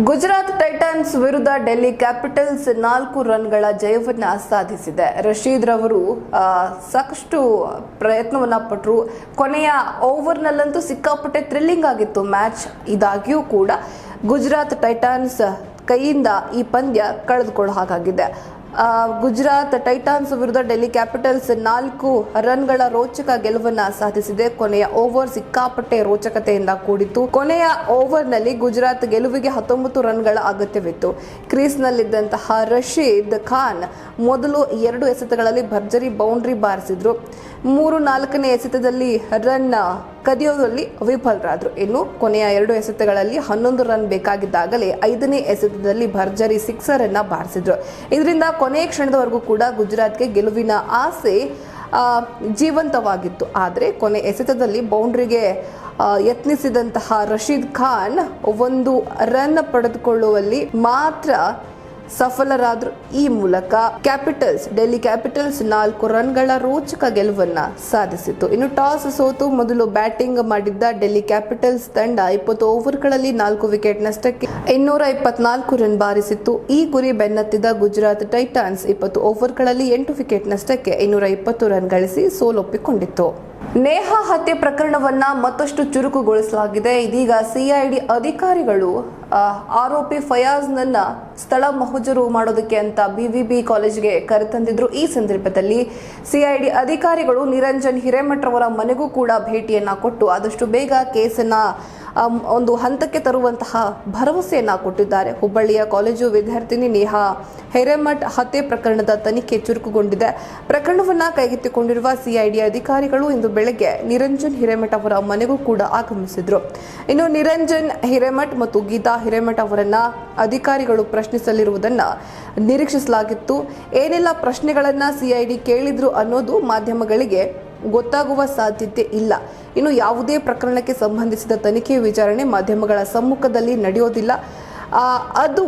Gujarat Titans ವಿರುದ್ಧ Delhi capitals ನಾಲ್ಕು ರನ್ಗಳ ಜಯವನ್ನು ಸಾಧಿಸಿದೆ. ರಶೀದ್ ರವರು ಸಾಕಷ್ಟು ಪ್ರಯತ್ನವನ್ನು ಪಟ್ಟರು ಕೊನೆಯ ಓವರ್ನಲ್ಲಂತೂ ಸಿಕ್ಕಾಪಟ್ಟೆ ಥ್ರಿಲ್ಲಿಂಗ್ ಆಗಿತ್ತು ಮ್ಯಾಚ್. ಇದಾಗಿಯೂ ಕೂಡ ಗುಜರಾತ್ ಟೈಟನ್ಸ್ ಕೈಯಿಂದ ಈ ಪಂದ್ಯ ಕಳೆದುಕೊಳ್ಳೋ ಹಾಗಾಗಿದೆ. ಗುಜರಾತ್ ಟೈಟಾನ್ಸ್ ವಿರುದ್ಧ ಡೆಲ್ಲಿ ಕ್ಯಾಪಿಟಲ್ಸ್ ನಾಲ್ಕು ರನ್ಗಳ ರೋಚಕ ಗೆಲುವನ್ನ ಸಾಧಿಸಿದೆ. ಕೊನೆಯ ಓವರ್ ಸಿಕ್ಕಾಪಟ್ಟೆ ರೋಚಕತೆಯಿಂದ ಕೂಡಿತ್ತು. ಕೊನೆಯ ಓವರ್ನಲ್ಲಿ ಗುಜರಾತ್ ಗೆಲುವಿಗೆ ಹತ್ತೊಂಬತ್ತು ರನ್ಗಳ ಅಗತ್ಯವಿತ್ತು. ಕ್ರೀಸ್ನಲ್ಲಿದ್ದಂತಹ ರಶೀದ್ ಖಾನ್ ಮೊದಲು ಎರಡು ಎಸೆತಗಳಲ್ಲಿ ಭರ್ಜರಿ ಬೌಂಡ್ರಿ ಬಾರಿಸಿದ್ರು. ಮೂರು ನಾಲ್ಕನೇ ಎಸೆತದಲ್ಲಿ ರನ್ ಕದಿಯೋದ್ರಲ್ಲಿ ವಿಫಲರಾದ್ರು. ಇನ್ನು ಕೊನೆಯ ಎರಡು ಎಸೆತಗಳಲ್ಲಿ ಹನ್ನೊಂದು ರನ್ ಬೇಕಾಗಿದ್ದಾಗಲೇ ಐದನೇ ಎಸೆತದಲ್ಲಿ ಭರ್ಜರಿ ಸಿಕ್ಸರ್ ಅನ್ನ ಬಾರಿಸಿದ್ರು. ಇದರಿಂದ ಕೊನೆಯ ಕ್ಷಣದವರೆಗೂ ಕೂಡ ಗುಜರಾತ್ಗೆ ಗೆಲುವಿನ ಆಸೆ ಜೀವಂತವಾಗಿತ್ತು. ಆದರೆ ಕೊನೆ ಎಸೆತದಲ್ಲಿ ಬೌಂಡ್ರಿಗೆ ಯತ್ನಿಸಿದಂತಹ ರಶೀದ್ ಖಾನ್ ಒಂದು ರನ್ ಪಡೆದುಕೊಳ್ಳುವಲ್ಲಿ ಮಾತ್ರ ಸಫಲರಾದ್ರು ಈ ಮೂಲಕ ಕ್ಯಾಪಿಟಲ್ಸ್, ಡೆಲ್ಲಿ ಕ್ಯಾಪಿಟಲ್ಸ್ ನಾಲ್ಕು ರನ್ಗಳ ರೋಚಕ ಗೆಲುವನ್ನ ಸಾಧಿಸಿತು ಇನ್ನು ಟಾಸ್ ಸೋತು ಮೊದಲು ಬ್ಯಾಟಿಂಗ್ ಮಾಡಿದ್ದ ಡೆಲ್ಲಿ ಕ್ಯಾಪಿಟಲ್ಸ್ ತಂಡ ಇಪ್ಪತ್ತು ಓವರ್ಗಳಲ್ಲಿ ನಾಲ್ಕು ವಿಕೆಟ್ ನಷ್ಟಕ್ಕೆ ಇನ್ನೂರ ಇಪ್ಪತ್ನಾಲ್ಕು ರನ್ ಬಾರಿಸಿತ್ತು. ಈ ಗುರಿ ಬೆನ್ನತ್ತಿದ ಗುಜರಾತ್ ಟೈಟಾನ್ಸ್ ಇಪ್ಪತ್ತು ಓವರ್ಗಳಲ್ಲಿ ಎಂಟು ವಿಕೆಟ್ ನಷ್ಟಕ್ಕೆ ಇನ್ನೂರ ಇಪ್ಪತ್ತು ರನ್ ಗಳಿಸಿ ಸೋಲೊಪ್ಪಿಕೊಂಡಿತ್ತು. ನೇಹಾ ಹತ್ಯೆ ಪ್ರಕರಣವನ್ನ ಮತ್ತಷ್ಟು ಚುರುಕುಗೊಳಿಸಲಾಗಿದೆ. ಇದೀಗ ಸಿಐಡಿ ಅಧಿಕಾರಿಗಳು ಆರೋಪಿ ಫಯಾಜ್ನನ್ನ ಸ್ಥಳ ಮಹುಜರು ಮಾಡೋದಕ್ಕೆ ಅಂತ ಬಿವಿಬಿ ಕಾಲೇಜ್ಗೆ ಕರೆತಂದಿದ್ರು ಈ ಸಂದರ್ಭದಲ್ಲಿ ಸಿಐಡಿ ಅಧಿಕಾರಿಗಳು ನಿರಂಜನ್ ಹಿರೇಮಠರವರ ಮನೆಗೂ ಕೂಡ ಭೇಟಿಯನ್ನ ಕೊಟ್ಟು ಆದಷ್ಟು ಬೇಗ ಕೇಸನ್ನ ಒಂದು ಹಂತಕ್ಕೆ ತರುವಂತಹ ಭರವಸೆಯನ್ನ ಕೊಟ್ಟಿದ್ದಾರೆ. ಹುಬ್ಬಳ್ಳಿಯ ಕಾಲೇಜು ವಿದ್ಯಾರ್ಥಿನಿ ನೇಹಾ ಹೆರೆಮಠ್ ಹತ್ಯೆ ಪ್ರಕರಣದ ತನಿಖೆ ಚುರುಕುಗೊಂಡಿದೆ. ಪ್ರಕರಣವನ್ನ ಕೈಗೆತ್ತಿಕೊಂಡಿರುವ ಸಿಐಡಿ ಅಧಿಕಾರಿಗಳು ಇಂದು ಬೆಳಗ್ಗೆ ನಿರಂಜನ್ ಹಿರೇಮಠ್ ಅವರ ಮನೆಗೂ ಕೂಡ ಆಗಮಿಸಿದ್ರು. ಇನ್ನು ನಿರಂಜನ್ ಹಿರೇಮಠ್ ಮತ್ತು ಗೀತಾ ಹಿರೇಮಠ್ ಅವರನ್ನ ಅಧಿಕಾರಿಗಳು ಪ್ರಶ್ನಿಸಲಿರುವುದನ್ನ ನಿರೀಕ್ಷಿಸಲಾಗಿತ್ತು. ಏನೆಲ್ಲ ಪ್ರಶ್ನೆಗಳನ್ನ ಸಿಐಡಿ ಕೇಳಿದ್ರು ಅನ್ನೋದು ಮಾಧ್ಯಮಗಳಿಗೆ ಗೊತ್ತಾಗುವ ಸಾಧ್ಯತೆ ಇಲ್ಲ. ಇನ್ನು ಯಾವುದೇ ಪ್ರಕರಣಕ್ಕೆ ಸಂಬಂಧಿಸಿದ ತನಿಖೆ ವಿಚಾರಣೆ ಮಾಧ್ಯಮಗಳ ಸಮ್ಮುಖದಲ್ಲಿ ನಡೆಯೋದಿಲ್ಲ. ಅದು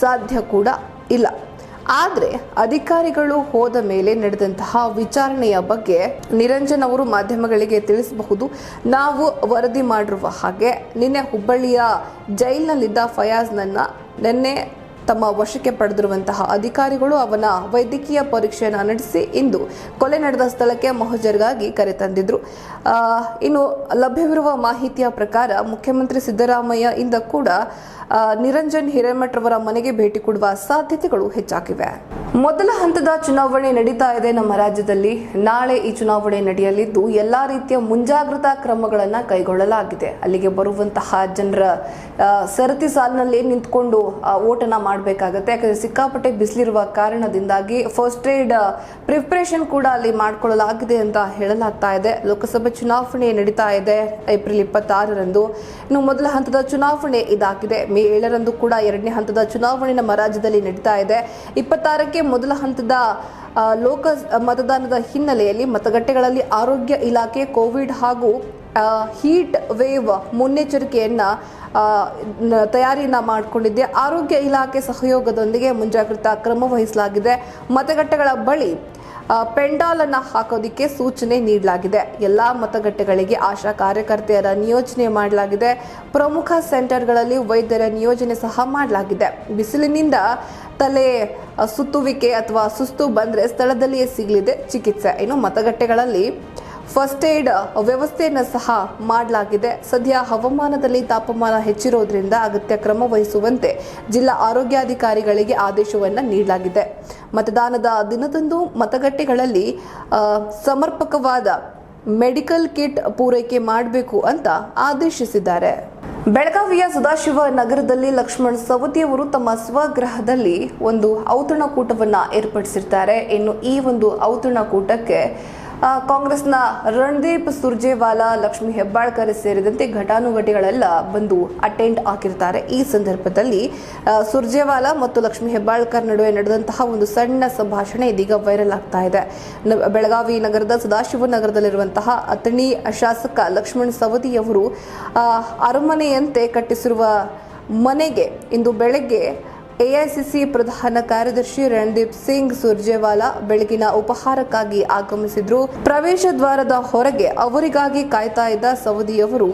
ಸಾಧ್ಯ ಕೂಡ ಇಲ್ಲ. ಆದರೆ ಅಧಿಕಾರಿಗಳು ಹೋದ ಮೇಲೆ ನಡೆದಂತಹ ವಿಚಾರಣೆಯ ಬಗ್ಗೆ ನಿರಂಜನ್ ಅವರು ಮಾಧ್ಯಮಗಳಿಗೆ ತಿಳಿಸಬಹುದು. ನಾವು ವರದಿ ಮಾಡಿರುವ ಹಾಗೆ ನಿನ್ನೆ ಹುಬ್ಬಳ್ಳಿಯ ಜೈಲಿನಲ್ಲಿದ್ದ ಫಯಾಜ್ನನ್ನು ನಿನ್ನೆ ತಮ್ಮ ವಶಕ್ಕೆ ಪಡೆದಿರುವಂತಹ ಅಧಿಕಾರಿಗಳು ಅವನ ವೈದ್ಯಕೀಯ ಪರೀಕ್ಷೆಯನ್ನು ನಡೆಸಿ ಇಂದು ಕೊಲೆ ನಡೆದ ಸ್ಥಳಕ್ಕೆ ಮಹಜರ್ಗಾಗಿ ಕರೆತಂದಿದ್ರು ಇನ್ನು ಲಭ್ಯವಿರುವ ಮಾಹಿತಿಯ ಪ್ರಕಾರ ಮುಖ್ಯಮಂತ್ರಿ ಸಿದ್ದರಾಮಯ್ಯ ಇಂದ ಕೂಡ ನಿರಂಜನ್ ಹಿರೇಮಠ್ ಅವರ ಮನೆಗೆ ಭೇಟಿ ಕೊಡುವ ಸಾಧ್ಯತೆಗಳು ಹೆಚ್ಚಾಗಿವೆ. ಮೊದಲ ಹಂತದ ಚುನಾವಣೆ ನಡೀತಾ ಇದೆ ನಮ್ಮ ರಾಜ್ಯದಲ್ಲಿ. ನಾಳೆ ಈ ಚುನಾವಣೆ ನಡೆಯಲಿದ್ದು, ಎಲ್ಲಾ ರೀತಿಯ ಮುಂಜಾಗ್ರತಾ ಕ್ರಮಗಳನ್ನು ಕೈಗೊಳ್ಳಲಾಗಿದೆ. ಅಲ್ಲಿಗೆ ಬರುವಂತಹ ಜನರ ಸರತಿ ಸಾಲಿನಲ್ಲಿ ನಿಂತ್ಕೊಂಡು ಓಟನ ಮಾಡಬೇಕಾಗತ್ತೆ. ಯಾಕಂದ್ರೆ ಸಿಕ್ಕಾಪಟ್ಟೆ ಬಿಸಿಲಿರುವ ಕಾರಣದಿಂದಾಗಿ ಫಸ್ಟ್ ಏಡ್ ಪ್ರಿಪ್ರೇಷನ್ ಕೂಡ ಅಲ್ಲಿ ಮಾಡಿಕೊಳ್ಳಲಾಗಿದೆ ಅಂತ ಹೇಳಲಾಗ್ತಾ ಇದೆ. ಲೋಕಸಭೆ ಚುನಾವಣೆ ನಡೀತಾ ಇದೆ ಏಪ್ರಿಲ್ ಇಪ್ಪತ್ತಾರರಂದು. ಇನ್ನು ಮೊದಲ ಹಂತದ ಚುನಾವಣೆ ಇದಾಗಿದೆ. ಮೇ ಏಳರಂದು ಕೂಡ ಎರಡನೇ ಹಂತದ ಚುನಾವಣೆ ನಮ್ಮ ರಾಜ್ಯದಲ್ಲಿ ನಡೀತಾ ಇದೆ. ಇಪ್ಪತ್ತಾರಕ್ಕೆ ಮೊದಲ ಹಂತದ ಲೋಕ ಮತದಾನದ ಹಿನ್ನೆಲೆಯಲ್ಲಿ ಮತಗಟ್ಟೆಗಳಲ್ಲಿ ಆರೋಗ್ಯ ಇಲಾಖೆ, ಕೋವಿಡ್ ಹಾಗೂ ಹೀಟ್ ವೇವ್ ಮುನ್ನೆಚ್ಚರಿಕೆಯನ್ನ ತಯಾರಿನ ಮಾಡಿಕೊಂಡಿದೆ. ಆರೋಗ್ಯ ಇಲಾಖೆ ಸಹಯೋಗದೊಂದಿಗೆ ಮುಂಜಾಗ್ರತಾ ಕ್ರಮ ವಹಿಸಲಾಗಿದೆ. ಮತಗಟ್ಟೆಗಳ ಬಳಿ ಪೆಂಡಾಲ್ ಅನ್ನ ಹಾಕೋದಿಕ್ಕೆ ಸೂಚನೆ ನೀಡಲಾಗಿದೆ. ಎಲ್ಲಾ ಮತಗಟ್ಟೆಗಳಿಗೆ ಆಶಾ ಕಾರ್ಯಕರ್ತೆಯರ ನಿಯೋಜನೆ ಮಾಡಲಾಗಿದೆ. ಪ್ರಮುಖ ಸೆಂಟರ್ಗಳಲ್ಲಿ ವೈದ್ಯರ ನಿಯೋಜನೆ ಸಹ ಮಾಡಲಾಗಿದೆ. ಬಿಸಿಲಿನಿಂದ ತಲೆ ಸುತ್ತುವಿಕೆ ಅಥವಾ ಸುಸ್ತು ಬಂದ್ರೆ ಸ್ಥಳದಲ್ಲಿಯೇ ಸಿಗಲಿದೆ ಚಿಕಿತ್ಸೆ. ಇನ್ನು ಮತಗಟ್ಟೆಗಳಲ್ಲಿ ಫಸ್ಟ್ ಏಡ್ ವ್ಯವಸ್ಥೆಯನ್ನು ಸಹ ಮಾಡಲಾಗಿದೆ. ಸದ್ಯ ಹವಾಮಾನದಲ್ಲಿ ತಾಪಮಾನ ಹೆಚ್ಚಿರೋದ್ರಿಂದ ಅಗತ್ಯ ಕ್ರಮ ವಹಿಸುವಂತೆ ಜಿಲ್ಲಾ ಆರೋಗ್ಯಾಧಿಕಾರಿಗಳಿಗೆ ಆದೇಶವನ್ನು ನೀಡಲಾಗಿದೆ. ಮತದಾನದ ದಿನದಂದು ಮತಗಟ್ಟೆಗಳಲ್ಲಿ ಸಮರ್ಪಕವಾದ ಮೆಡಿಕಲ್ ಕಿಟ್ ಪೂರೈಕೆ ಮಾಡಬೇಕು ಅಂತ ಆದೇಶಿಸಿದ್ದಾರೆ. ಬೆಳಗಾವಿಯ ಸದಾಶಿವ ನಗರದಲ್ಲಿ ಲಕ್ಷ್ಮಣ್ ಸವದಿಯವರು ತಮ್ಮ ಸ್ವಗೃಹದಲ್ಲಿ ಒಂದು ಔತಣಕೂಟವನ್ನು ಏರ್ಪಡಿಸಿರ್ತಾರೆ. ಇನ್ನು ಈ ಒಂದು ಔತಣಕೂಟಕ್ಕೆ ಕಾಂಗ್ರೆಸ್ನ ರಣದೀಪ್ ಸುರ್ಜೇವಾಲಾ, ಲಕ್ಷ್ಮಿ ಹೆಬ್ಬಾಳ್ಕರ್ ಸೇರಿದಂತೆ ಘಟಾನುಘಟಿಗಳೆಲ್ಲ ಬಂದು ಅಟೆಂಡ್ ಆಗಿರ್ತಾರೆ. ಈ ಸಂದರ್ಭದಲ್ಲಿ ಸುರ್ಜೇವಾಲಾ ಮತ್ತು ಲಕ್ಷ್ಮಿ ಹೆಬ್ಬಾಳ್ಕರ್ ನಡುವೆ ನಡೆದಂತಹ ಒಂದು ಸಣ್ಣ ಸಂಭಾಷಣೆ ಇದೀಗ ವೈರಲ್ ಆಗ್ತಾ ಇದೆ. ಬೆಳಗಾವಿ ನಗರದ ಸದಾಶಿವ ನಗರದಲ್ಲಿರುವಂತಹ ಅಥಣಿ ಶಾಸಕ ಲಕ್ಷ್ಮಣ್ ಸವದಿಯವರು ಅರಮನೆಯಂತೆ ಕಟ್ಟಿಸಿರುವ ಮನೆಗೆ ಇಂದು ಬೆಳಗ್ಗೆ ಎಐಸಿಸಿ ಪ್ರಧಾನ ಕಾರ್ಯದರ್ಶಿ ರಣದೀಪ್ ಸಿಂಗ್ ಸುರ್ಜೇವಾಲಾ ಬೆಳಗಿನ ಉಪಹಾರಕ್ಕಾಗಿ ಆಗಮಿಸಿದ್ರು. ಪ್ರವೇಶ ದ್ವಾರದ ಹೊರಗೆ ಅವರಿಗಾಗಿ ಕಾಯ್ತಾ ಇದ್ದ ಸೌದಿಯವರು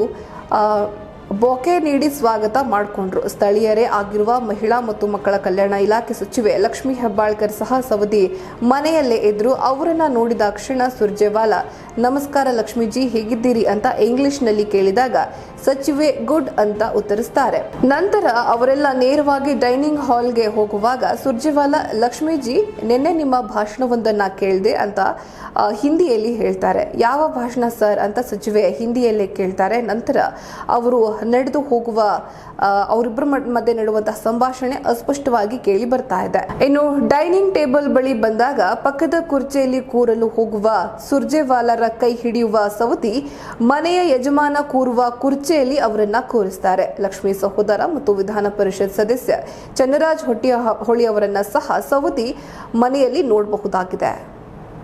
ಬೊಕೆ ನೀಡಿ ಸ್ವಾಗತ ಮಾಡಿಕೊಂಡ್ರು. ಸ್ಥಳೀಯರೇ ಆಗಿರುವ ಮಹಿಳಾ ಮತ್ತು ಮಕ್ಕಳ ಕಲ್ಯಾಣ ಇಲಾಖೆ ಸಚಿವೆ ಲಕ್ಷ್ಮೀ ಹೆಬ್ಬಾಳ್ಕರ್ ಸಹ ಸವದಿ ಮನೆಯಲ್ಲೇ ಇದ್ರು. ಅವರನ್ನ ನೋಡಿದಾಕ್ಷಣ ಸುರ್ಜೇವಾಲಾ, ನಮಸ್ಕಾರ ಲಕ್ಷ್ಮೀಜಿ, ಹೇಗಿದ್ದೀರಿ? ಅಂತ ಇಂಗ್ಲಿಷ್ನಲ್ಲಿ ಕೇಳಿದಾಗ, ಸಚಿವೆ, ಗುಡ್ ಅಂತ ಉತ್ತರಿಸ್ತಾರೆ. ನಂತರ ಅವರೆಲ್ಲ ನೇರವಾಗಿ ಡೈನಿಂಗ್ ಹಾಲ್ಗೆ ಹೋಗುವಾಗ, ಸುರ್ಜೇವಾಲಾ, ಲಕ್ಷ್ಮೀಜಿ, ನಿನ್ನೆ ನಿಮ್ಮ ಭಾಷಣವೊಂದನ್ನು ಕೇಳಿದೆ ಅಂತ ಹಿಂದಿಯಲ್ಲಿ ಹೇಳ್ತಾರೆ. ಯಾವ ಭಾಷಣ ಸರ್? ಅಂತ ಸಚಿವೆ ಹಿಂದಿಯಲ್ಲೇ ಕೇಳ್ತಾರೆ. ನಂತರ ಅವರು ನಡೆದು ಹೋಗುವ ಅವರಿಬ್ಬರ ಮಧ್ಯೆ ನಡುವಂತಹ ಸಂಭಾಷಣೆ ಅಸ್ಪಷ್ಟವಾಗಿ ಕೇಳಿ ಬರ್ತಾ ಇದೆ. ಇನ್ನು ಡೈನಿಂಗ್ ಟೇಬಲ್ ಬಳಿ ಬಂದಾಗ ಪಕ್ಕದ ಕುರ್ಚಿಯಲ್ಲಿ ಕೂರಲು ಹೋಗುವ ಸುರ್ಜೆವಾಲರ ಕೈ ಹಿಡಿಯುವ ಸವತಿ ಮನೆಯ ಯಜಮಾನ ಕೂರುವ ಕುರ್ಚಿಯಲ್ಲಿ ಅವರನ್ನ ಕೂರಿಸ್ತಾರೆ. ಲಕ್ಷ್ಮೀ ಸಹೋದರ ಮತ್ತು ವಿಧಾನ ಪರಿಷತ್ ಸದಸ್ಯ ಚನ್ನರಾಜ್ ಹೊಟ್ಟಿಯ ಹೊಳಿ ಅವರನ್ನ ಸಹ ಸವತಿ ಮನೆಯಲ್ಲಿ ನೋಡಬಹುದಾಗಿದೆ.